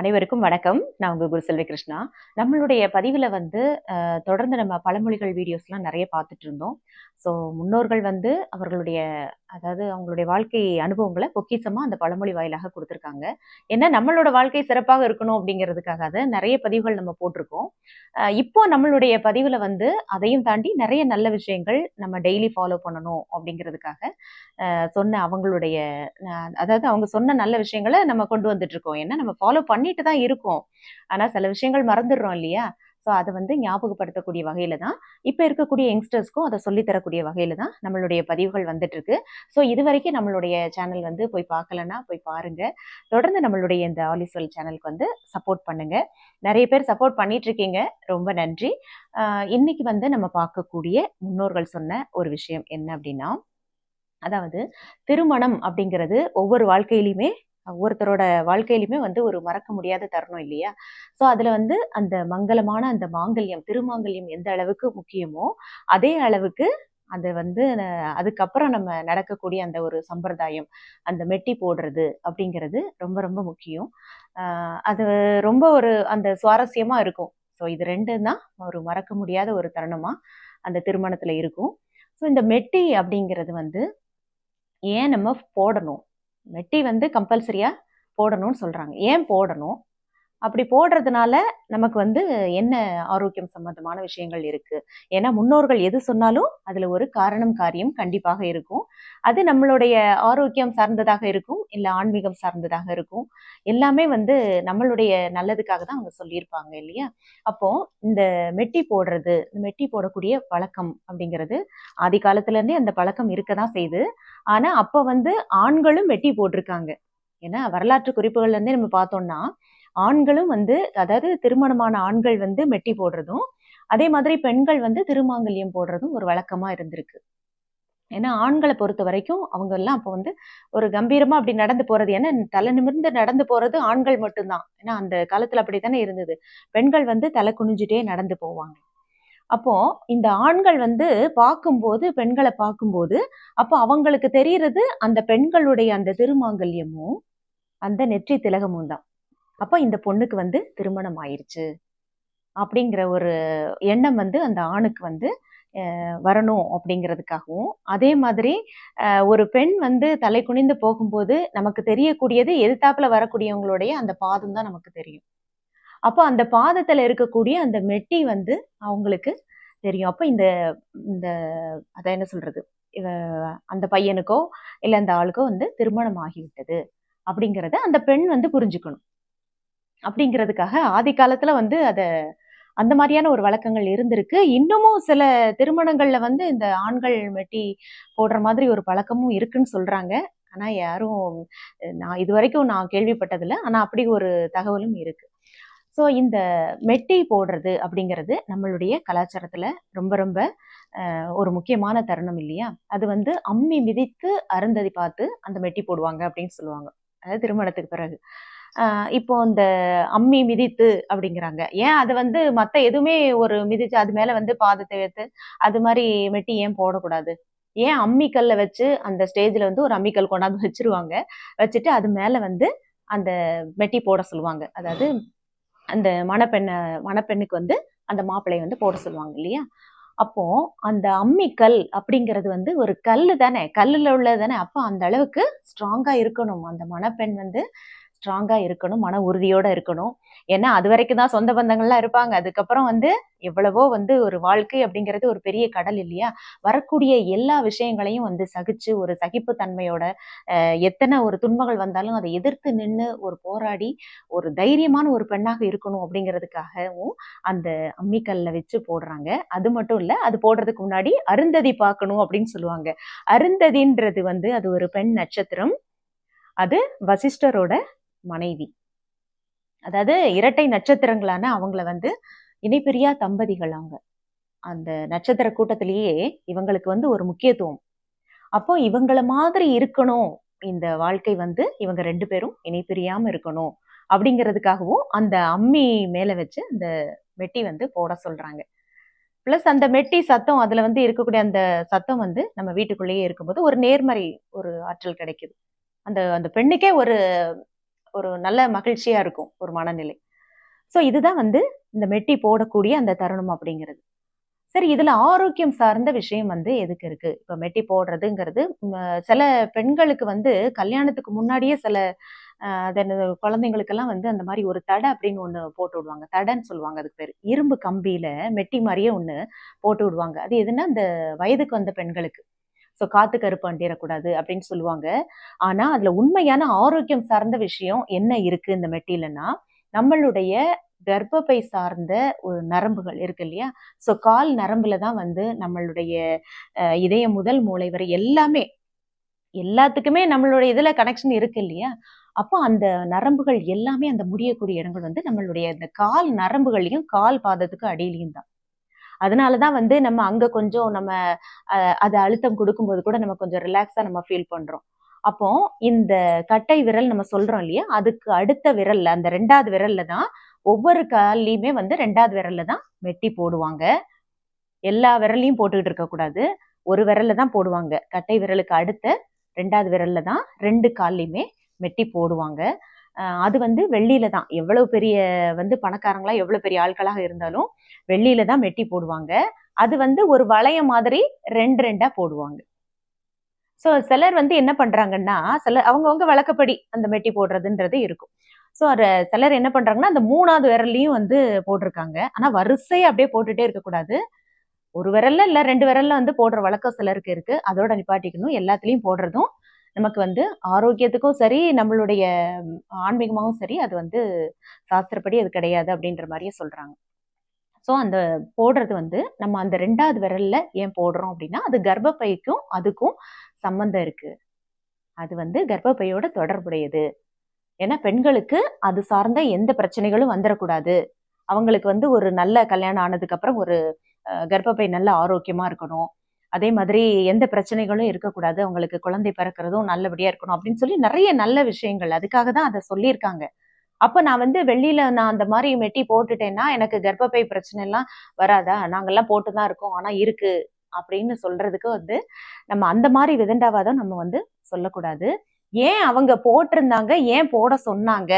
அனைவருக்கும் வணக்கம். நான் உங்க குரு செல்வி கிருஷ்ணா. நம்மளுடைய பதிவில் வந்து தொடர்ந்து நம்ம பழமொழிகள் வீடியோஸ்லாம் நிறைய பார்த்துட்டு இருந்தோம். ஸோ முன்னோர்கள் வந்து அவர்களுடைய அதாவது அவங்களுடைய வாழ்க்கை அனுபவங்களை பொக்கிஷமா அந்த பழமொழி வாயிலாக கொடுத்துருக்காங்க. ஏன்னா நம்மளோட வாழ்க்கை சிறப்பாக இருக்கணும் அப்படிங்கிறதுக்காக அதை நிறைய பதிவுகள் நம்ம போட்டிருக்கோம். இப்போ நம்மளுடைய பதிவுல வந்து அதையும் தாண்டி நிறைய நல்ல விஷயங்கள் நம்ம டெய்லி ஃபாலோ பண்ணணும் அப்படிங்கிறதுக்காக சொன்ன அவங்களுடைய அதாவது அவங்க சொன்ன நல்ல விஷயங்களை நம்ம கொண்டு வந்துட்டு இருக்கோம் ஏன்னா நம்ம ஃபாலோ பண்ணிட்டு தான் இருக்கோம். ஆனா சில விஷயங்கள் மறந்துடுறோம் இல்லையா? ஸோ அதை வந்து ஞாபகப்படுத்தக்கூடிய வகையில தான் இப்போ இருக்கக்கூடிய யங்ஸ்டர்ஸ்க்கும் அதை சொல்லித்தரக்கூடிய வகையில் வகையில தான் நம்மளுடைய பதிவுகள் வந்துட்டு இருக்கு. ஸோ இது வரைக்கும் நம்மளுடைய சேனல் வந்து போய் பார்க்கலன்னா போய் பாருங்க. தொடர்ந்து நம்மளுடைய இந்த ஆலிஸ்வல் சேனலுக்கு வந்து சப்போர்ட் பண்ணுங்க. நிறைய பேர் சப்போர்ட் பண்ணிட்டு இருக்கீங்க. ரொம்ப நன்றி. இன்றைக்கி இன்னைக்கு வந்து நம்ம பார்க்கக்கூடிய முன்னோர்கள் சொன்ன ஒரு விஷயம் என்ன அப்படின்னா அதாவது திருமணம் அப்படிங்கிறது ஒவ்வொரு வாழ்க்கையிலுமே ஒவ்வொருத்தரோட வாழ்க்கையிலுமே வந்து ஒரு மறக்க முடியாத தருணம் இல்லையா? ஸோ அதில் வந்து அந்த மங்களமான அந்த மாங்கல்யம் திருமாங்கல்யம் எந்த அளவுக்கு முக்கியமோ அதே அளவுக்கு அது வந்து அதுக்கப்புறம் நம்ம நடக்கக்கூடிய அந்த ஒரு சம்பிரதாயம் அந்த மெட்டி போடுறது அப்படிங்கிறது ரொம்ப ரொம்ப முக்கியம். அது ரொம்ப ஒரு அந்த சுவாரஸ்யமாக இருக்கும். ஸோ இது ரெண்டும் தான் ஒரு மறக்க முடியாத ஒரு தருணமாக அந்த திருமணத்தில் இருக்கும். ஸோ இந்த மெட்டி அப்படிங்கிறது வந்து ஏன் நம்ம போடணும்? மெட்டி வந்து கம்பல்சரியாக போடணும்னு சொல்கிறாங்க ஏன் போடணும்? அப்படி போடுறதுனால நமக்கு வந்து என்ன ஆரோக்கியம் சம்பந்தமான விஷயங்கள் இருக்கு? ஏன்னா முன்னோர்கள் எது சொன்னாலும் அதுல ஒரு காரணம் காரியம் கண்டிப்பாக இருக்கும். அது நம்மளுடைய ஆரோக்கியம் சார்ந்ததாக இருக்கும் இல்ல ஆன்மீகம் சார்ந்ததாக இருக்கும். எல்லாமே வந்து நம்மளுடைய நல்லதுக்காக தான் அவங்க சொல்லியிருப்பாங்க இல்லையா? அப்போ இந்த மெட்டி போடுறது இந்த மெட்டி போடக்கூடிய பழக்கம் அப்படிங்கிறது ஆதி காலத்துல இருந்தே அந்த பழக்கம் இருக்க தான் செய்யுது ஆனா அப்ப வந்து ஆண்களும் மெட்டி போட்டிருக்காங்க. ஏன்னா வரலாற்று குறிப்புகள்ல இருந்தே நம்ம பார்த்தோம்னா ஆண்களும் வந்து அதாவது திருமணமான ஆண்கள் வந்து மெட்டி போடுறதும் அதே மாதிரி பெண்கள் வந்து திருமாங்கல்யம் போடுறதும் ஒரு வழக்கமா இருந்திருக்கு. ஏன்னா ஆண்களை பொறுத்த வரைக்கும் அவங்க எல்லாம் அப்போ வந்து ஒரு கம்பீரமா அப்படி நடந்து போறது ஏன்னா தலை நிமிர்ந்து நடந்து போறது ஆண்கள் மட்டும்தான். ஏன்னா அந்த காலத்துல அப்படித்தானே இருந்தது. பெண்கள் வந்து தலை குனிஞ்சுட்டே நடந்து போவாங்க. அப்போ இந்த ஆண்கள் வந்து பார்க்கும்போது பெண்களை பார்க்கும்போது அப்போ அவங்களுக்கு தெரியறது அந்த பெண்களுடைய அந்த திருமாங்கல்யமும் அந்த நெற்றி திலகமும் தான். அப்போ இந்த பொண்ணுக்கு வந்து திருமணம் ஆயிடுச்சு அப்படிங்கிற ஒரு எண்ணம் வந்து அந்த ஆணுக்கு வந்து வரணும் அப்படிங்கிறதுக்காகவும். அதே மாதிரி ஒரு பெண் வந்து தலை குனிந்து போகும்போது நமக்கு தெரியக்கூடியது எதிர்த்தாப்புல வரக்கூடியவங்களுடைய அந்த பாதம் தான் நமக்கு தெரியும். அப்போ அந்த பாதத்துல இருக்கக்கூடிய அந்த மெட்டி வந்து அவங்களுக்கு தெரியும். அப்போ இந்த இந்த அத என்ன சொல்றது? இவ அந்த பையனுக்கோ இல்லை அந்த ஆளுக்கோ வந்து திருமணம் ஆகிவிட்டது. அப்படிங்கிறத அந்த பெண் வந்து புரிஞ்சுக்கணும். அப்படிங்கிறதுக்காக ஆதி காலத்துல வந்து அத அந்த மாதிரியான ஒரு வழக்கங்கள் இருந்திருக்கு. இன்னமும் சில திருமணங்கள்ல வந்து இந்த ஆண்கள் மெட்டி போடுற மாதிரி ஒரு பழக்கமும் இருக்குன்னு சொல்றாங்க. ஆனா யாரும் நான் இது வரைக்கும் நான் கேள்விப்பட்டதில்ல. ஆனா அப்படி ஒரு தகவலும் இருக்கு. ஸோ இந்த மெட்டி போடுறது அப்படிங்கிறது நம்மளுடைய கலாச்சாரத்துல ரொம்ப ரொம்ப ஒரு முக்கியமான தருணம் இல்லையா? அது வந்து அம்மி மிதித்து அருந்ததி பார்த்து அந்த மெட்டி போடுவாங்க அப்படின்னு சொல்லுவாங்க. அதாவது திருமணத்துக்கு பிறகு. இப்போ இந்த அம்மி மிதித்து அப்படிங்கிறாங்க. ஏன் அது வந்து மத்த எதுவுமே ஒரு மிதிச்சு அது மேல வந்து பாதத்தை வைத்து அது மாதிரி மெட்டி ஏன் போடக்கூடாது? ஏன் அம்மிக்கல்ல வச்சு அந்த ஸ்டேஜ்ல வந்து ஒரு அம்மிக்கல் கொண்டாந்து வச்சிருவாங்க. வச்சுட்டு அது மேல வந்து அந்த மெட்டி போட சொல்லுவாங்க. அதாவது அந்த மணப்பெண்ணை மணப்பெண்ணுக்கு வந்து அந்த மாப்பிள்ளையை வந்து போட சொல்லுவாங்க இல்லையா? அப்போ அந்த அம்மிக்கல் அப்படிங்கிறது வந்து ஒரு கல் தானே? கல்லுல உள்ளது தானே? அப்போ அந்த அளவுக்கு ஸ்ட்ராங்கா இருக்கணும். அந்த மணப்பெண் வந்து ஸ்ட்ராங்கா இருக்கணும் மன உறுதியோட இருக்கணும். ஏன்னா அது வரைக்கும் தான் சொந்த பந்தங்கள்லாம் இருப்பாங்க. அதுக்கப்புறம் வந்து எவ்வளவோ வந்து ஒரு வாழ்க்கை அப்படிங்கிறது ஒரு பெரிய கடல் இல்லையா? வரக்கூடிய எல்லா விஷயங்களையும் வந்து சகிச்சு ஒரு சகிப்பு தன்மையோட எத்தனை ஒரு துன்பங்கள் வந்தாலும் அதை எதிர்த்து நின்று ஒரு போராடி ஒரு தைரியமான ஒரு பெண்ணாக இருக்கணும் அப்படிங்கிறதுக்காகவும் அந்த அம்மிக்கல்ல வச்சு போடுறாங்க. அது மட்டும் இல்ல அது போடுறதுக்கு முன்னாடி அருந்ததி பார்க்கணும் அப்படின்னு சொல்லுவாங்க. அருந்ததின்றது வந்து அது ஒரு பெண் நட்சத்திரம். அது வசிஷ்டரோட மனைவி. அதாவது இரட்டை நட்சத்திரங்களான அவங்கள வந்து இணைப்பிரியா தம்பதிகள் அவங்க. அந்த நட்சத்திர கூட்டத்திலேயே இவங்களுக்கு வந்து ஒரு முக்கியத்துவம். அப்போ இவங்கள மாதிரி இருக்கணும். இந்த வாழ்க்கை வந்து இவங்க ரெண்டு பேரும் இணைப்பிரியாம இருக்கணும் அப்படிங்கிறதுக்காகவும் அந்த அம்மி மேல வச்சு அந்த மெட்டி வந்து போட சொல்றாங்க. ப்ளஸ் அந்த மெட்டி சத்தம் அதுல வந்து இருக்கக்கூடிய அந்த சத்தம் வந்து நம்ம வீட்டுக்குள்ளேயே இருக்கும்போது ஒரு நேர்மறை ஒரு ஆற்றல் கிடைக்குது. அந்த அந்த பெண்ணுக்கே ஒரு ஒரு நல்ல மகிழ்ச்சியா இருக்கும் ஒரு மனநிலை. ஸோ இதுதான் வந்து இந்த மெட்டி போடக்கூடிய அந்த தருணம் அப்படிங்கிறது. சரி இதுல ஆரோக்கியம் சார்ந்த விஷயம் வந்து எதுக்கு இருக்கு? இப்ப மெட்டி போடுறதுங்கிறது சில பெண்களுக்கு வந்து கல்யாணத்துக்கு முன்னாடியே சில அஹ், குழந்தைங்களுக்கெல்லாம் வந்து அந்த மாதிரி ஒரு தடை அப்படின்னு ஒண்ணு போட்டு விடுவாங்க. தடைன்னு சொல்லுவாங்க அதுக்கு பேர். இரும்பு கம்பியில மெட்டி மாதிரியே ஒண்ணு போட்டு விடுவாங்க. அது எதுன்னா இந்த வயதுக்கு வந்த பெண்களுக்கு. ஸோ காத்து கருப்பு அண்டிடக்கூடாது அப்படின்னு சொல்லுவாங்க. ஆனால் அதில் உண்மையான ஆரோக்கியம் சார்ந்த விஷயம் என்ன இருக்குது இந்த மெட்டிலன்னா நம்மளுடைய கர்ப்பப்பை சார்ந்த ஒரு நரம்புகள் இருக்கு இல்லையா? ஸோ கால் நரம்புல தான் வந்து நம்மளுடைய இதயம் முதல் மூளை வரை எல்லாமே எல்லாத்துக்குமே நம்மளுடைய இதில் கனெக்ஷன் இருக்கு இல்லையா? அப்போ அந்த நரம்புகள் எல்லாமே அந்த முடியக்கூடிய இடங்கள் வந்து நம்மளுடைய இந்த கால் நரம்புகளையும் கால் பாதத்துக்கு அடியிலையும் தான். அதனால தான் வந்து நம்ம அங்கே கொஞ்சம் நம்ம அதை அது அழுத்தம் கொடுக்கும்போது கூட நம்ம கொஞ்சம் ரிலாக்ஸாக நம்ம ஃபீல் பண்ணுறோம் அப்போ இந்த கட்டை விரல் நம்ம சொல்றோம் இல்லையா? அதுக்கு அடுத்த விரல்ல அந்த ரெண்டாவது விரல்ல தான் ஒவ்வொரு கால்லையுமே வந்து ரெண்டாவது விரல்ல தான் மெட்டி போடுவாங்க. எல்லா விரல்லையும் போட்டுக்கிட்டு இருக்க கூடாது. ஒரு விரல்ல தான் போடுவாங்க. கட்டை விரலுக்கு அடுத்த ரெண்டாவது விரல்ல தான் ரெண்டு கால்லையுமே மெட்டி போடுவாங்க. அது வந்து வெள்ளியில தான். எவ்வளவு பெரிய வந்து பணக்காரங்களா எவ்வளவு பெரிய ஆட்களாக இருந்தாலும் வெள்ளியில தான் மெட்டி போடுவாங்க. அது வந்து ஒரு வளையம் மாதிரி ரெண்டு ரெண்டா போடுவாங்க. ஸோ சிலர் வந்து என்ன பண்றாங்கன்னா சில அவங்கவுங்க வழக்கப்படி அந்த மெட்டி போடுறதுன்றது இருக்கும். ஸோ அது சிலர் என்ன பண்றாங்கன்னா அந்த மூணாவது விரல்லையும் வந்து போட்டிருக்காங்க. ஆனா வரிசையை அப்படியே போட்டுட்டே இருக்கக்கூடாது. ஒரு விரல்ல இல்ல ரெண்டு விரல்ல வந்து போடுற வழக்கம் சிலருக்கு இருக்கு. அதோட நிப்பாட்டிக்கணும். எல்லாத்துலயும் போடுறதும் நமக்கு வந்து ஆரோக்கியத்துக்கும் சரி நம்மளுடைய ஆன்மீகமாகவும் சரி அது வந்து சாஸ்திரப்படி அது கிடையாது அப்படின்ற மாதிரியே சொல்றாங்க. ஸோ அந்த போடுறது வந்து நம்ம அந்த ரெண்டாவது விரல்ல ஏன் போடுறோம் அப்படின்னா அது கர்ப்பப்பைக்கும் அதுக்கும் சம்பந்தம் இருக்கு. அது வந்து கர்ப்பப்பையோட தொடர்புடையது. ஏன்னா பெண்களுக்கு அது சார்ந்த எந்த பிரச்சனைகளும் வந்துடக்கூடாது அவங்களுக்கு வந்து ஒரு நல்ல கல்யாணம் ஆனதுக்கு அப்புறம் ஒரு கர்ப்பப்பை நல்ல ஆரோக்கியமா இருக்கணும். அதே மாதிரி எந்த பிரச்சனைகளும் இருக்கக்கூடாது. அவங்களுக்கு குழந்தை பிறக்கிறதும் நல்லபடியா இருக்கணும் அப்படின்னு சொல்லி நிறைய நல்ல விஷயங்கள். அதுக்காக தான் அதை சொல்லியிருக்காங்க. அப்ப நான் வந்து வெளியில நான் அந்த மாதிரி மெட்டி போட்டுட்டேன்னா எனக்கு கர்ப்பப்பை பிரச்சனை எல்லாம் வராதா? நாங்கெல்லாம் போட்டு தான் இருக்கோம். ஆனா இருக்கு அப்படின்னு சொல்றதுக்கு வந்து நம்ம அந்த மாதிரி விதண்டாவாதம் நம்ம வந்து சொல்லக்கூடாது. ஏன் அவங்க போட்டிருந்தாங்க? ஏன் போட சொன்னாங்க?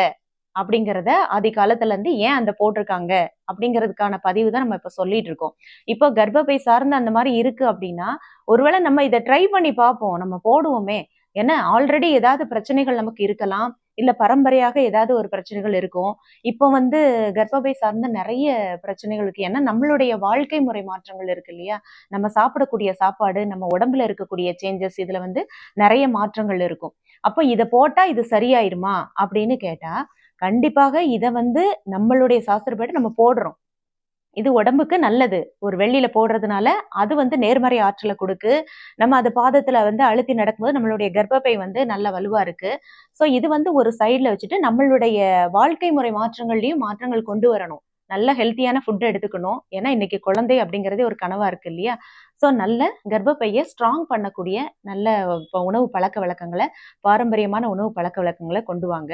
அப்படிங்கிறத ஆதி காலத்துலேருந்து ஏன் அந்த போட்டிருக்காங்க அப்படிங்கிறதுக்கான பதிவு தான் நம்ம இப்ப சொல்லிட்டு இருக்கோம். இப்போ கர்ப்பப்பை சார்ந்து அந்த மாதிரி இருக்கு அப்படின்னா ஒருவேளை நம்ம இதை ட்ரை பண்ணி பார்ப்போம். நம்ம போடுவோமே. ஏன்னா ஆல்ரெடி ஏதாவது பிரச்சனைகள் நமக்கு இருக்கலாம். இல்ல பரம்பரையாக ஏதாவது ஒரு பிரச்சனைகள் இருக்கும். இப்போ வந்து கர்ப்பப்பை சார்ந்த நிறைய பிரச்சனைகள் இருக்கு. ஏன்னா நம்மளுடைய வாழ்க்கை முறை மாற்றங்கள் இருக்கு இல்லையா? நம்ம சாப்பிடக்கூடிய சாப்பாடு நம்ம உடம்புல இருக்கக்கூடிய சேஞ்சஸ் இதுல வந்து நிறைய மாற்றங்கள் இருக்கும். அப்போ இதை போட்டா இது சரியாயிருமா அப்படின்னு கேட்டா கண்டிப்பாக இதை வந்து நம்மளுடைய சாஸ்திரப்படி நம்ம போடுறோம். இது உடம்புக்கு நல்லது. ஒரு வெள்ளியில போடுறதுனால அது வந்து நேர்மறை ஆற்றலை கொடுக்கு. நம்ம அது பாதத்துல வந்து அழுத்தி நடக்கும்போது நம்மளுடைய கர்ப்பப்பை வந்து நல்ல வலுவா இருக்கு. ஸோ இது வந்து ஒரு சைட்ல வச்சுட்டு நம்மளுடைய வாழ்க்கை முறை மாற்றங்கள்லயும் மாற்றங்கள் கொண்டு வரணும். நல்ல ஹெல்த்தியான ஃபுட்டை எடுத்துக்கணும். ஏன்னா இன்னைக்கு குழந்தை அப்படிங்கிறதே ஒரு கனவா இருக்கு இல்லையா? ஸோ நல்ல கர்ப்பப்பையை ஸ்ட்ராங் பண்ணக்கூடிய நல்ல இப்போ உணவு பழக்க வழக்கங்களை பாரம்பரியமான உணவு பழக்க வழக்கங்களை கொண்டு வாங்க.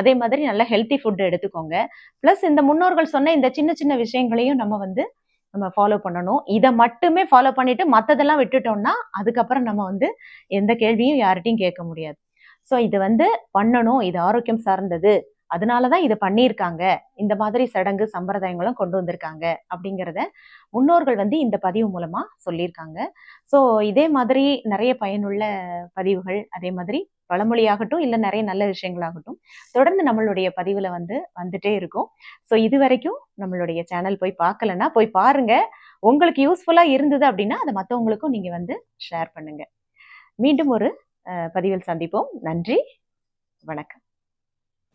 அதே மாதிரி நல்ல ஹெல்த்தி ஃபுட்டை எடுத்துக்கோங்க. ப்ளஸ் இந்த முன்னோர்கள் சொன்ன இந்த சின்ன சின்ன விஷயங்களையும் நம்ம வந்து நம்ம ஃபாலோ பண்ணணும். இதை மட்டுமே ஃபாலோ பண்ணிட்டு மற்றதெல்லாம் விட்டுட்டோம்னா அதுக்கப்புறம் நம்ம வந்து எந்த கேள்வியும் யார்கிட்டையும் கேட்க முடியாது. ஸோ இது வந்து பண்ணணும். இது ஆரோக்கியம் சார்ந்தது. அதனாலதான் இதை பண்ணியிருக்காங்க. இந்த மாதிரி சடங்கு சம்பிரதாயங்களும் கொண்டு வந்திருக்காங்க அப்படிங்கிறத முன்னோர்கள் வந்து இந்த பதிவு மூலமா சொல்லியிருக்காங்க. ஸோ இதே மாதிரி நிறைய பயனுள்ள பதிவுகள் அதே மாதிரி பழமொழியாகட்டும் இல்லை நிறைய நல்ல விஷயங்களாகட்டும் தொடர்ந்து நம்மளுடைய பதிவில் வந்து வந்துட்டே இருக்கும். ஸோ இது வரைக்கும் நம்மளுடைய சேனல் போய் பார்க்கலன்னா போய் பாருங்க. உங்களுக்கு யூஸ்ஃபுல்லாக இருந்தது அப்படின்னா அதை மற்றவங்களுக்கும் நீங்கள் வந்து ஷேர் பண்ணுங்க. மீண்டும் ஒரு பதிவில் சந்திப்போம். நன்றி. வணக்கம்.